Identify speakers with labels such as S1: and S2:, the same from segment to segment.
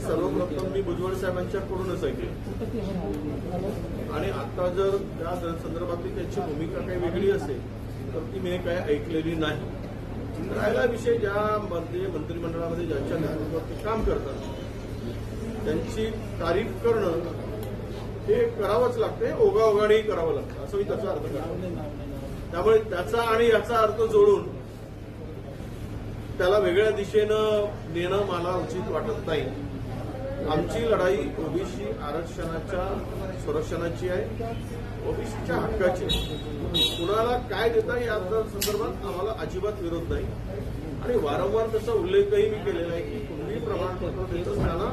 S1: सर्वप्रथम मी भुजबळ साहेबांच्याकडूनच ऐकले आणि आता जर त्या संदर्भातली त्यांची भूमिका काही वेगळी असेल तर ती मी काही ऐकलेली नाही. राहिला विषय ज्या मध्ये मंत्रिमंडळामध्ये ज्यांच्या नेतृत्वात काम करतात त्यांची तारीफ करणं हे करावंच लागतं ओघाओघानेही करावं लागतं असं मी त्याचा अर्थ करतो. त्यामुळे त्याचा आणि याचा अर्थ जोडून त्याला वेगळ्या दिशेनं नेणं मला उचित वाटत नाही. आमची लढाई ओबीसी आरक्षणाच्या संरक्षणाची आहे. ओबीसीच्या हक्काची आहे. कुणाला काय देता या संदर्भात आम्हाला अजिबात विरोध नाही. आणि वारंवार त्याचा उल्लेखही मी केलेला आहे की कुणबी प्रमाणपत्र देत असताना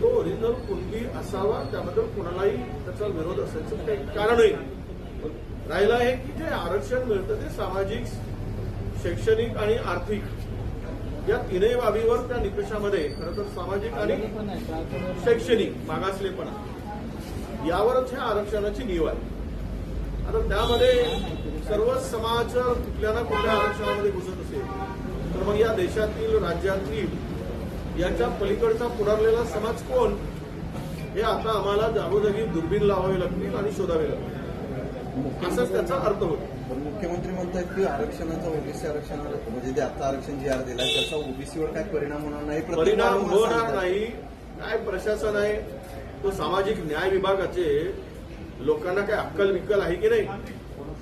S1: तो ओरिजिनल कुणबी असावा त्याबद्दल कुणालाही त्याचा विरोध असायचं काही कारणही राहिलं राहिला आहे की जे आरक्षण मिळतं ते सामाजिक शैक्षणिक आणि आर्थिक या तीनही बाबीवर त्या निकषामध्ये खरं तर सामाजिक आणि शैक्षणिक मागासलेपणा यावरच ह्या आरक्षणाची निव आहे. आता त्यामध्ये सर्व समाज कुठल्या ना कुठल्या आरक्षणामध्ये घुसत असेल तर मग या देशातील राज्यातील याच्या पलीकडचा पुढारलेला समाज कोण हे आता आम्हाला जागोजागी दुर्बीण लावावे लागतील आणि शोधावे लागतील. असाच त्याचा अर्थ होतो.
S2: पण मुख्यमंत्री म्हणतात की आरक्षणाचा ओबीसी आरक्षणावर म्हणजे जे आता आरक्षण जी आर दिला त्याचा ओबीसीवर काय परिणाम होणार नाही?
S1: परिणाम होणार. नाही. काय प्रशासन आहे? तो सामाजिक न्याय विभागाचे लोकांना काय अक्कल विक्कल आहे की नाही?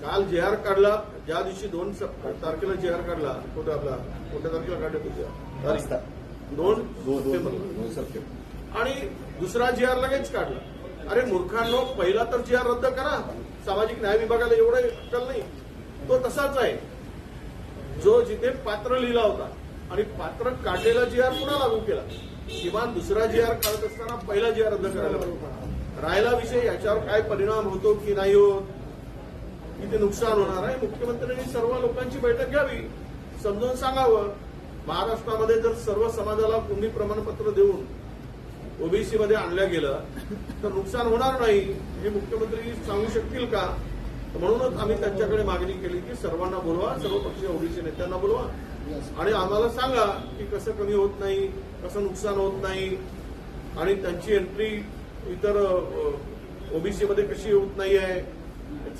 S1: काल जे आर काढला ज्या दिवशी दोन तारखेला जे आर काढला कुठे आपला? कोणत्या तारखेला काढले. तुझ्या दोन.
S2: दोन
S1: सप्टेंबर. आणि दुसरा जी आर लगेच काढला. अरे मूर्खांनो पहिला तर जी आर रद्द करा. सामाजिक न्याय विभागाला एवढं अक्कल नाही. तो तसाच आहे. जो जिथे पात्र लिहिला होता आणि पात्र काढलेला जी आर पुन्हा लागू केला? किमान दुसरा जी आर काढत असताना पहिला जी आर रद्द करायला पाहिजे राहिला विषय याच्यावर काय परिणाम होतो की नाही होत किती नुकसान होणार आहे. मुख्यमंत्र्यांनी सर्व लोकांची बैठक घ्यावी. समजून सांगावं. महाराष्ट्रामध्ये जर सर्व समाजाला कुंडी प्रमाणपत्र देऊन ओबीसी मध्ये आणलं गेलं तर नुकसान होणार नाही हे मुख्यमंत्री सांगू शकतील का? म्हणूनच आम्ही त्यांच्याकडे मागणी केली की सर्वांना बोलवा सर्व पक्षीय ओबीसी नेत्यांना बोलवा. आणि आम्हाला सांगा की कसं कमी होत नाही कसं नुकसान होत नाही आणि त्यांची एंट्री इतर ओबीसी मध्ये कशी होत नाही आहे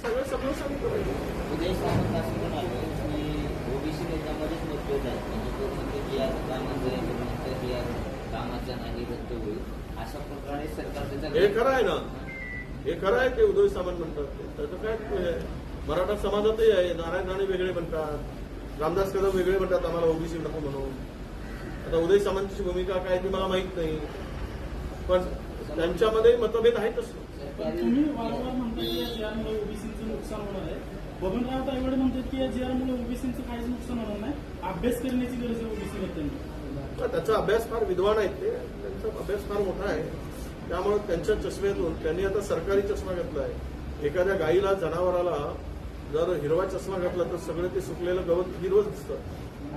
S1: सगळं सगळं सांगू
S3: कामाचं नाही रद्द होईल. अशा प्रकारे सरकार त्याचा
S1: हे खरं आहे ना. हे. खरं आहे ते उदय सामंत म्हणतात. ते. त्याचं काय ते मराठा समाजातही आहे. नारायण राणे वेगळे म्हणतात. रामदास कदम वेगळे म्हणतात आम्हाला ओबीसी नको म्हणून. आता उदय सामंतची भूमिका काय ती मला माहीत नाही. पण त्यांच्यामध्ये मतभेद आहेतच.
S4: तुम्ही वारंवार म्हणता की ओबीसीचं नुकसान होणार आहे. बबनराव तायवाडे म्हणतात की या जेआरमुळे ओबीसीचं काहीच नुकसान होणार नाही. अभ्यास करण्याची गरज आहे ओबीसी
S1: त्याचा अभ्यास फार विद्वान आहेत ते. त्यांचा अभ्यास फार मोठा आहे. त्यामुळे त्यांच्या चष्म्यातून त्यांनी आता सरकारी चष्मा घातला आहे. एखाद्या गाईला जनावराला जर हिरवा चष्मा घातला तर सगळं ते सुकलेलं गवत हिरवं दिसतं.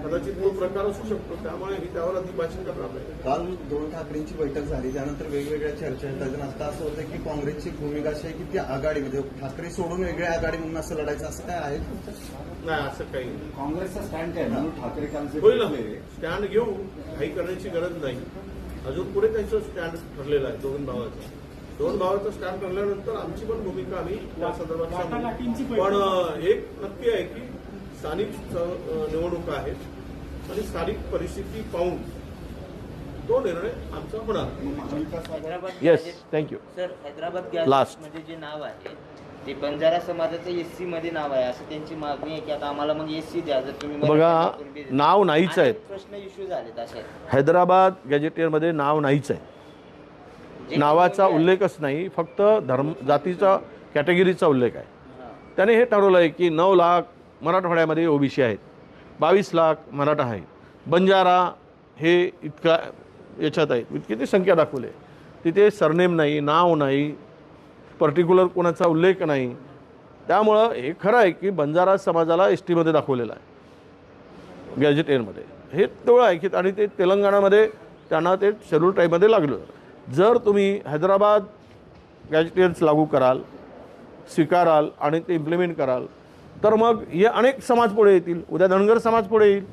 S1: कदाचित तो प्रकार असू शकतो त्यामुळे मी त्यावर अधिक भाषण करणार नाही.
S2: काल दोन ठाकरेंची बैठक झाली त्यानंतर वेगवेगळ्या चर्चा येतात. आता असं होतं की काँग्रेसची भूमिका अशी आहे की ती आघाडी म्हणजे ठाकरे सोडून वेगळ्या आघाडी म्हणून असं लढायचं असं काय आहे?
S1: नाही असं काही नाही.
S5: काँग्रेसचा स्टँड काय म्हणून ठाकरे
S1: होईल स्टँड घेऊ काही करण्याची गरज नाही. अजून पुढे त्यांचं स्टँड ठरलेलं आहे दोन भावाचं. दोन भावाचं स्टँड ठरल्यानंतर आमची पण भूमिका आम्ही त्या संदर्भात. पण एक नक्की आहे की स्थानिक निवडणुका आहेत आणि स्थानिक परिस्थिती पाहून तो निर्णय आमचा होणार
S3: Hyderabad gazette-
S1: thank you.
S3: Sir Hyderabad gas
S1: Last.
S3: मध्ये जे नाव आहे ते बंजारा समाजाचं एस सी मध्ये नाव आहे असं त्यांची मागणी आहे की आता आम्हाला मग एस सी द्या जर तुम्ही
S1: बघा,
S3: मराठा कुणबी देता.
S1: नाव नाहीच.
S3: अनेक प्रश्न इश्यू झालेत असे
S1: हैदराबाद गॅजेटियरमध्ये नाव नाहीच आहे
S3: जे
S1: नावाचा उल्लेखच नाही फक्त धर्म जातीचा कॅटेगरीचा उल्लेख आहे
S3: हां.
S1: त्याने हे ठरवलं आहे की नऊ लाख मराठवाड्यामध्ये ओबीसी आहेत. बावीस लाख मराठा आहेत बंजारा हे इतका याच्यात आहेत इतकी ती संख्या दाखवली आहे. तिथे सरनेम नाही नाव नाही पर्टिक्युलर कोणाचा उल्लेख नाही. त्यामुळं हे खरं आहे की बंजारा समाजाला एस टीमध्ये दाखवलेलं आहे. गॅजेटियरमध्ये हे तेवढं आहे की आणि ते तेलंगणामध्ये त्यांना ते शेड्यूल टाईपमध्ये लागलं. जर तुम्ही हैदराबाद गॅजेटियर्स लागू कराल स्वीकाराल आणि ते इम्प्लिमेंट कराल तर मग हे अनेक समाज पुढे येतील. उद्या धनगर समाज पुढे येईल.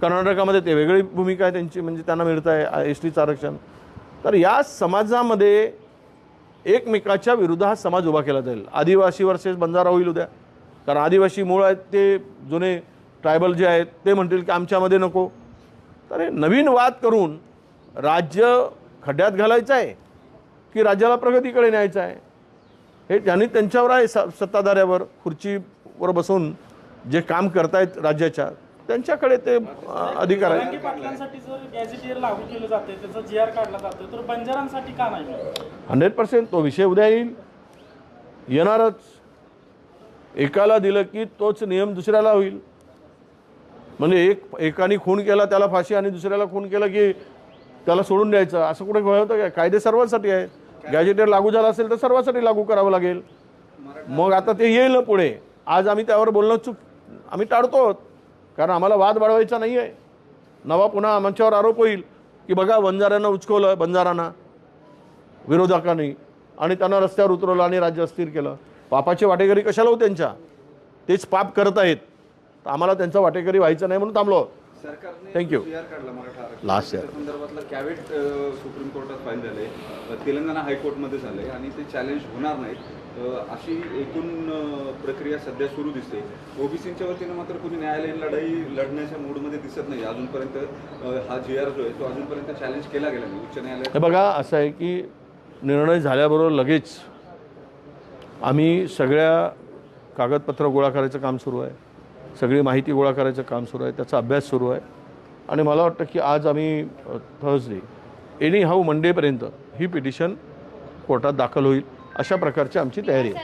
S1: कर्नाटकामध्ये ते वेगळी भूमिका आहे त्यांची म्हणजे त्यांना मिळतं आहे एस टीचं आरक्षण. तर या समाजामध्ये एकमेकाच्या विरुद्ध हा समाज उभा केला जाईल. आदिवासी वर्सेस बंजारा होईल उद्या. कारण आदिवासी मूळ आहेत ते जुने ट्रायबल जे आहेत ते म्हणतील की आमच्यामध्ये नको. तर हे नवीन वाद करून राज्य खड्ड्यात घालायचं आहे की राज्याला प्रगतीकडे न्यायचं आहे? हे त्यांनी त्यांच्यावर आहे स सत्ताधाऱ्यावर खुर्ची खुर्चीवर बसून जे काम करतायत राज्याच्या त्यांच्याकडे ते अधिकार
S4: नाही?
S1: हंड्रेड पर्सेंट तो विषय उद्या येईल. येणारच. एकाला दिलं की तोच नियम दुसऱ्याला होईल. म्हणजे एक एकाने खून केला त्याला फाशी आणि दुसऱ्याला खून केला की त्याला सोडून द्यायचं. असं कुठे होतं काय कायदे सर्वांसाठी आहेत. गॅजेटेर लागू झाला असेल तर सर्वांसाठी लागू करावं लागेल. मग आता ते येईल ना पुढे. आज आम्ही त्यावर बोलणं चूक आम्ही टाळतो कारण आम्हाला वाद वाढवायचा नाही आहे नवा पुन्हा आमच्यावर आरोप होईल की बघा बंजाऱ्यांना उचकवलं बंजारांना. विरोधकांनी. आणि त्यांना रस्त्यावर उतरवलं आणि राज्य अस्थिर केलं. पापाचे वाटेकरी कशाला हो त्यांच्या? तेच पाप करत आहेत. तर आम्हाला त्यांचा वाटेकरी व्हायचं नाही म्हणून थांबलो Last year.
S5: त्या संदर्भातला कॅवेट सुप्रीम कोर्टात फाईल झाले. तेलंगणा हायकोर्टमध्ये झाले आणि ते चॅलेंज होणार नाहीत. अशी एकूण प्रक्रिया सध्या सुरू दिसते. ओबीसीच्या वतीनं मात्र कुणी न्यायालयीन लढाई लढण्याच्या मूडमध्ये दिसत नाही. अजूनपर्यंत हा जी आर जो आहे तो अजूनपर्यंत चॅलेंज केला गेला नाही. उच्च न्यायालयात
S1: हे बघा असं आहे की निर्णय झाल्याबरोबर लगेच आम्ही सगळ्या कागदपत्र गोळा करायचं काम सुरू आहे. सगळी माहिती गोळा करायचं काम सुरू आहे त्याचा अभ्यास सुरू आहे. आणि मला वाटतं की आज आम्ही थर्सडे एनी हाऊ मंडेपर्यंत ही पिटिशन कोर्टात दाखल होईल अशा प्रकारची आमची तयारी आहे.